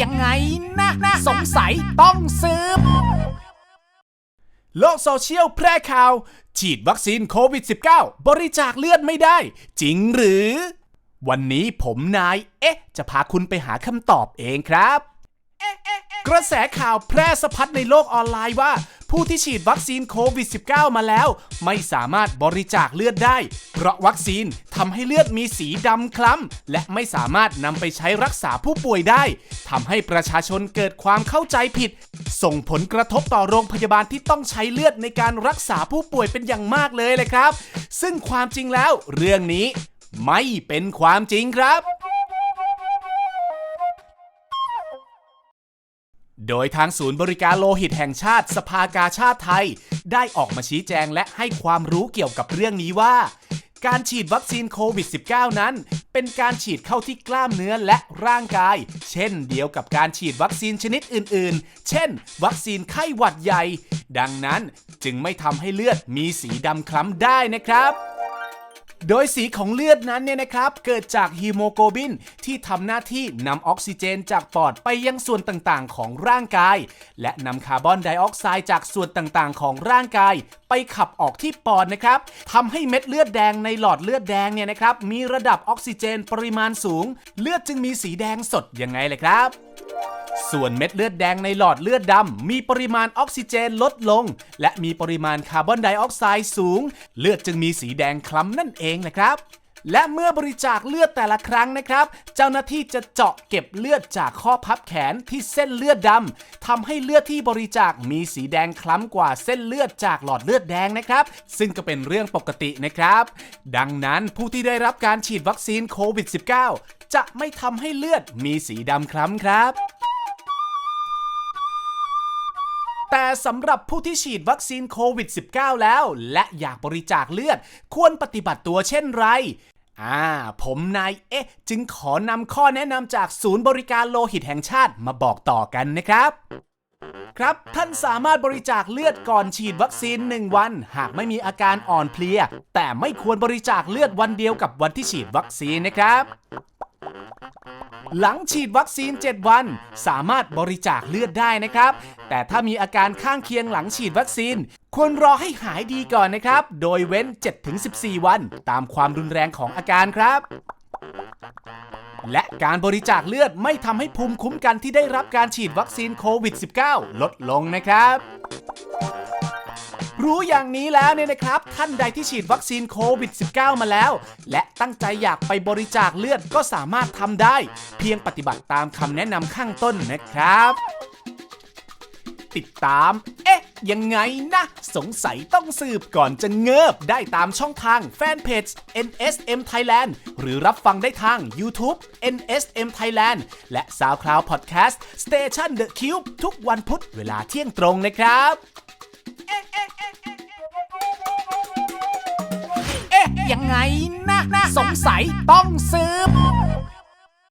ยังไงนะนะสงสัยต้องสืบโลกโซเชียลแพร่ข่าว ฉีดวัคซีนโควิด -19 บริจาคเลือดไม่ได้ จริงหรือ วันนี้ผมนาย เอ๊ะ จะพาคุณไปหาคำตอบเองครับ กระแสข่าวแพร่สะพัดในโลกออนไลน์ว่า ผู้ที่ฉีดวัคซีนโควิด -19 มาแล้ว ไม่สามารถบริจาคเลือดได้ เพราะวัคซีนทำให้เลือดมีสีดำคล้ำ และไม่สามารถนำไปใช้รักษาผู้ป่วยได้ทำให้ประชาชนเกิดความเข้าใจผิด ส่งผลกระทบต่อโรงพยาบาลที่ต้องใช้เลือดในการรักษาผู้ป่วยเป็นอย่างมากเลยเลยครับ ซึ่งความจริงแล้วเรื่องนี้ไม่เป็นความจริงครับ โดยทางศูนย์บริการโลหิตแห่งชาติสภากาชาติไทย ได้ออกมาชี้แจงและให้ความรู้เกี่ยวกับเรื่องนี้ว่า การฉีดวัคซีนโควิด -19 นั้น เป็นการฉีดเข้าที่กล้ามเนื้อและร่างกาย เช่นเดียวกับการฉีดวัคซีนชนิดอื่น ๆ เช่น วัคซีนไข้หวัดใหญ่ ดังนั้นจึงไม่ทำให้เลือดมีสีดำคล้ำได้นะครับ โดยสีของเลือดนั้นเนี่ยนะครับ เกิดจากฮีโมโกลบินที่ทำหน้าที่นำออกซิเจนจากปอดไปยังส่วนต่างๆ ของร่างกาย และนำคาร์บอนไดออกไซด์จากส่วนต่างๆ ของร่างกาย ไปขับออกที่ปอดนะครับทำให้เม็ดเลือดแดงในหลอดเลือดแดงเนี่ยนะครับมีระดับออกซิเจนปริมาณสูง เลือดจึงมีสีแดงสดยังไงเลยครับ ส่วนเม็ดเลือดแดงในหลอดเลือดดำ มีปริมาณออกซิเจนลดลง และมีปริมาณคาร์บอนไดออกไซด์สูง เลือดจึงมีสีแดงคล้ำนั่นเองนะครับและเมื่อบริจาคเลือดแต่ละครั้งนะครับ เจ้าหน้าที่จะเจาะเก็บเลือดจากข้อพับแขนที่เส้นเลือดดำทำให้เลือดที่บริจาคมีสีแดงคล้ำกว่าเส้นเลือดจากหลอดเลือดแดงนะครับ ซึ่งก็เป็นเรื่องปกตินะครับ ดังนั้นผู้ที่ได้รับการฉีดวัคซีนโควิด -19 จะไม่ทำให้เลือดมีสีดำคล้ำครับ แต่สำหรับผู้ที่ฉีดวัคซีนโควิด -19 แล้ว และอยากบริจาคเลือด ควรปฏิบัติตัวเช่นไรอ่า ผมนายเอ๊ะ จึงขอนำข้อแนะนำจากศูนย์บริการโลหิตแห่งชาติมาบอกต่อกันนะครับ ครับ ท่านสามารถบริจาคเลือดก่อนฉีดวัคซีน 1 วัน หากไม่มีอาการอ่อนเพลีย แต่ไม่ควรบริจาคเลือดวันเดียวกับวันที่ฉีดวัคซีนนะครับ หลังฉีดวัคซีน 7 วัน สามารถบริจาคเลือดได้นะครับ แต่ถ้ามีอาการข้างเคียงหลังฉีดวัคซีน ควรรอให้หายดีก่อนนะครับ โดยเว้น 7-14 วัน ตามความรุนแรงของอาการครับและการบริจาคเลือดไม่ทำให้ภูมิคุ้มกันที่ได้รับการฉีดวัคซีนโควิด -19 ลดลงนะครับ รู้อย่างนี้แล้วเนี่ยนะครับ ท่านใดที่ฉีดวัคซีนโควิด -19 มาแล้ว และตั้งใจอยากไปบริจาคเลือดก็สามารถทำได้ เพียงปฏิบัติตามคำแนะนำข้างต้นนะครับ ติดตาม เอ๊ะ ยังไงนะ สงสัยต้องสืบก่อนจะเงิบได้ตามช่องทางแฟนเพจ NSM Thailand หรือรับฟังได้ทาง YouTube NSM Thailand และ SoundCloud Podcast Station The Cube ทุกวันพุธเวลาเที่ยงตรงนะครับ ยังไงนะ สงสัยต้องซืบ